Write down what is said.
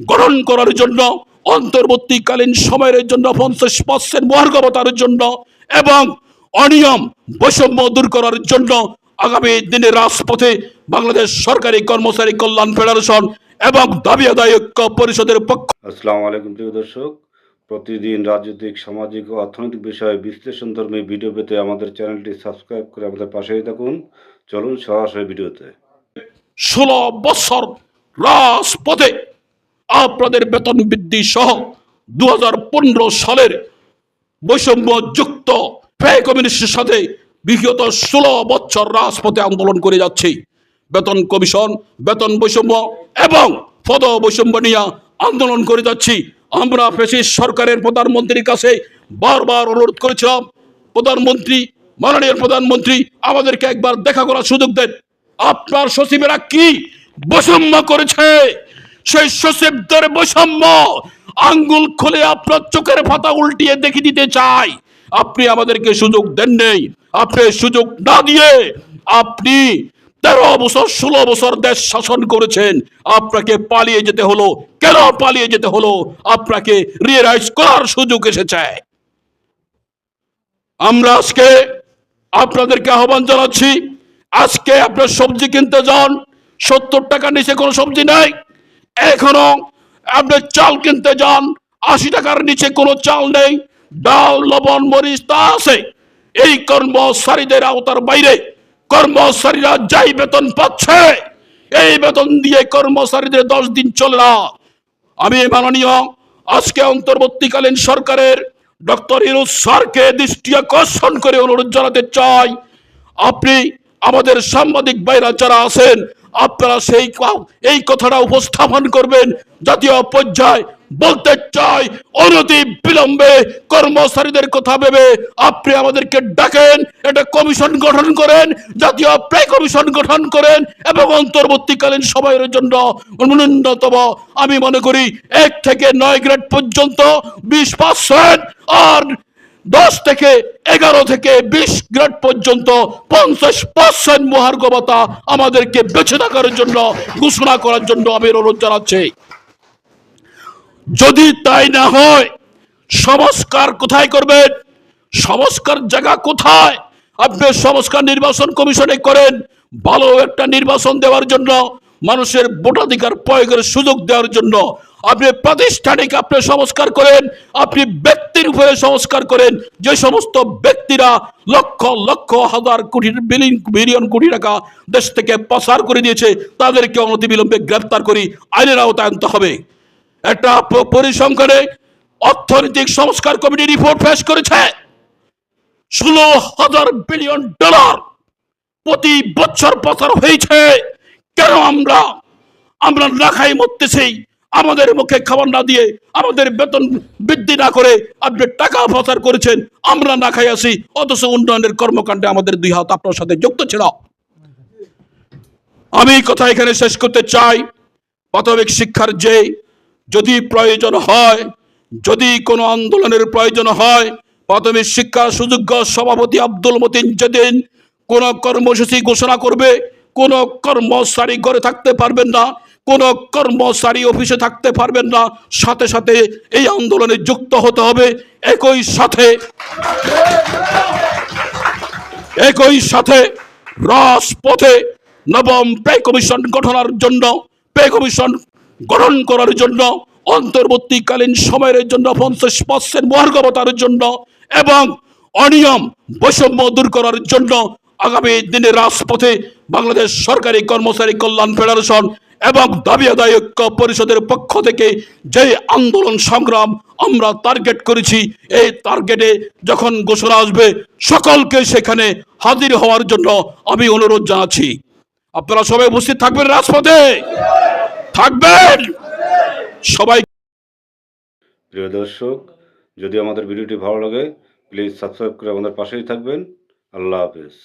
গঠন করার জন্য অন্তর্বর্তীকালীন সময়ের জন্য পঞ্চাশ পার্সেন্ট মহার্গবতার জন্য এবং অনিয়ম বৈষম্য দূর করার জন্য আগামী দিনে রাজপথে বাংলাদেশ সরকারি কর্মচারী কল্যাণ ফেডারেশন এবং দাবি আদায় ঐক্য পরিষদের পক্ষ আসসালামু আলাইকুম প্রিয় দর্শক। প্রতিদিন রাজনৈতিক সামাজিক ও অর্থনৈতিক বিষয়ে বিশ্লেষণ বিশ্লেষণধর্মী ভিডিও পেতে আমাদের চ্যানেলটি সাবস্ক্রাইব করে আমাদের পাশেই থাকুন। চলুন সরাসরি ভিডিওতে। ষোলো বছর রাজপথে আপনাদের বেতন বৃদ্ধি সহ দু হাজার পনেরো সালের বৈষম্য যুক্ত ব্যয় কমিউনিস্টের সাথে বিগত ষোলো বছর রাজপথে আন্দোলন করে যাচ্ছি। বেতন কমিশন, বেতন বৈষম্য এবং পদ বৈষম্য নিয়ে আন্দোলন করে যাচ্ছি। আমরা ফেসিস সরকারের প্রধানমন্ত্রীর কাছে বারবার অনুরোধ করেছিলাম, প্রধানমন্ত্রী, মাননীয় প্রধানমন্ত্রী, আমাদেরকে একবার দেখা করার সুযোগ দেন। আপনার সচিবেরা কি বৈষম্য করেছে? সেই সচিবদের বৈষম্য। আঙ্গুল খুলে আপনার চোখের পাতা উল্টিয়ে দেখে দিতে চাই। আপনি আমাদেরকে সুযোগ দেন নেই। আপনি সুযোগ না দিয়ে আপনি তেরো বছর, ষোলো বছর দেশ শাসন করেছেন। আপনাকে পালিয়ে যেতে হলো। কেন পালিয়ে যেতে হলো? আপনাকে রিয়েলাইজ করার সুযোগ এসেছে। আমরা আজকে আপনাদেরকে আহ্বান জানাচ্ছি, আজকে আপনার সবজি কিনতে যান। সত্তর টাকার নিচে কোনো সবজি নাই। এখনও আপনি চাল কিনতে যান, আশি টাকার নিচে কোনো চাল নেই, ডাল, লবণ, মরিচ তা আছে। এই কর্মচারীদের আওতার বাইরে কর্মচারীরা যাই বেতন পাচ্ছে, এই বেতন দিয়ে কর্মচারীদের দশ দিন চলে না। আমি মাননীয়, আজকে অন্তর্বর্তীকালীন সরকারের ডক্টর ইরুজ স্যারকে দৃষ্টি আকর্ষণ করে অনুরোধ জানাতে চাই, আপনি আমাদের সাংবাদিক বাইরা যারা আছেন আপনারা সেই এই কথাটা উপস্থাপন করবেন। জাতীয় পর্যায়ে বলতে চাই, অনতি বিলম্বে কর্মচারীদের কথা ভেবে আপনি আমাদেরকে ডাকেন, একটা কমিশন গঠন করেন, জাতীয় প্রায় কমিশন গঠন করেন এবং অন্তর্বর্তীকালীন সময়ের জন্য ন্যূনতম, আমি মনে করি, এক থেকে নয় গ্রেড পর্যন্ত বিশ পার্সেন্ট আর দশ থেকে এগারো থেকে বিশ গ্রেড পর্যন্ত পঞ্চাশ পার্সেন্ট মহার্গবতা আমাদেরকে বেঁচে থাকার জন্য ঘোষণা করার জন্য আমি অনুরোধ জানাচ্ছি। যদি তাই না হয়, সংস্কার কোথায় করবেন? সংস্কার জায়গা কোথায়? আপনি সংস্কার নির্বাচন কমিশনে করেন, ভালো একটা নির্বাচন দেওয়ার জন্য, মানুষের ভোটাধিকার প্রয়োগের সুযোগ দেওয়ার জন্য আপনি প্রাতিষ্ঠানিক আপনি সংস্কার করেন, আপনি ব্যক্তির উপরে সংস্কার করেন, যে সমস্ত ব্যক্তিরা লক্ষ লক্ষ হাজার কোটি বিলিয়ন বিলিয়ন কোটি টাকা দেশ থেকে পাচার করে দিয়েছে, তাদেরকে অনতিবিলম্বে গ্রেপ্তার করি, আইনের আওতায় আনতে হবে। একটা পরিসংখ্যানে অর্থনৈতিক সংস্কার কমিটি রিপোর্ট পেশ করেছে, ষোলো হাজার বিলিয়ন ডলার প্রতি বছর পাচার হয়েছে। কেন আমরা? আমরা না খাই মরতেছি। আমাদের মুখে খাবার না দিয়ে আমাদের বেতন বৃদ্ধি না করে আপনি টাকা পাচার করেছেন, আমরা না খাই আসি। অথচ উন্নয়নের কর্মকাণ্ডে আমাদের দুই হাত আপনার সাথে যুক্ত ছিল। আমি কথা এখানে শেষ করতে চাই। প্রাথমিক শিক্ষার যে যদি প্রয়োজন হয়, যদি কোনো আন্দোলনের প্রয়োজন হয়, প্রাথমিক শিক্ষা সুযোগ্য সভাপতি আব্দুল মতিন যেদিন কোনো কর্মসূচি ঘোষণা করবে, কোনো কর্মচারী ঘরে থাকতে পারবেন না। কোনো কর্মচারী অফিসে থাকতে পারবেন না। সাথে সাথে এই আন্দোলনে যুক্ত হতে হবে। একই সাথে একই সাথে রাজপথে নবম পে কমিশন গঠনের জন্য, পে কমিশন গঠন করার জন্য, অন্তর্বর্তীকালীন সময়ের জন্য, পঞ্চাশ পার্সেন্ট মহার্গবতার জন্য এবং অনিয়ম বৈষম্য দূর করার জন্য আগামী দিনে রাজপথে বাংলাদেশ সরকারি কর্মচারী কল্যাণ ফেডারেশন এবং দাবি আদায় ঐক্য পরিষদের পক্ষ থেকে যে আন্দোলন সংগ্রাম আমরা টার্গেট করেছি, এই টার্গেটে যখন ঘোষণা আসবে, সকলকে সেখানে হাজির হওয়ার জন্য আমি অনুরোধ জানাচ্ছি। আপনারা সবাই উপস্থিত থাকবেন রাজপথে? থাকবেন? সবাই প্রিয় দর্শক, যদি আমাদের ভিডিওটি ভালো লাগে প্লিজ সাবস্ক্রাইব করে আমাদের পাশেই থাকবেন। আল্লাহ হাফেজ।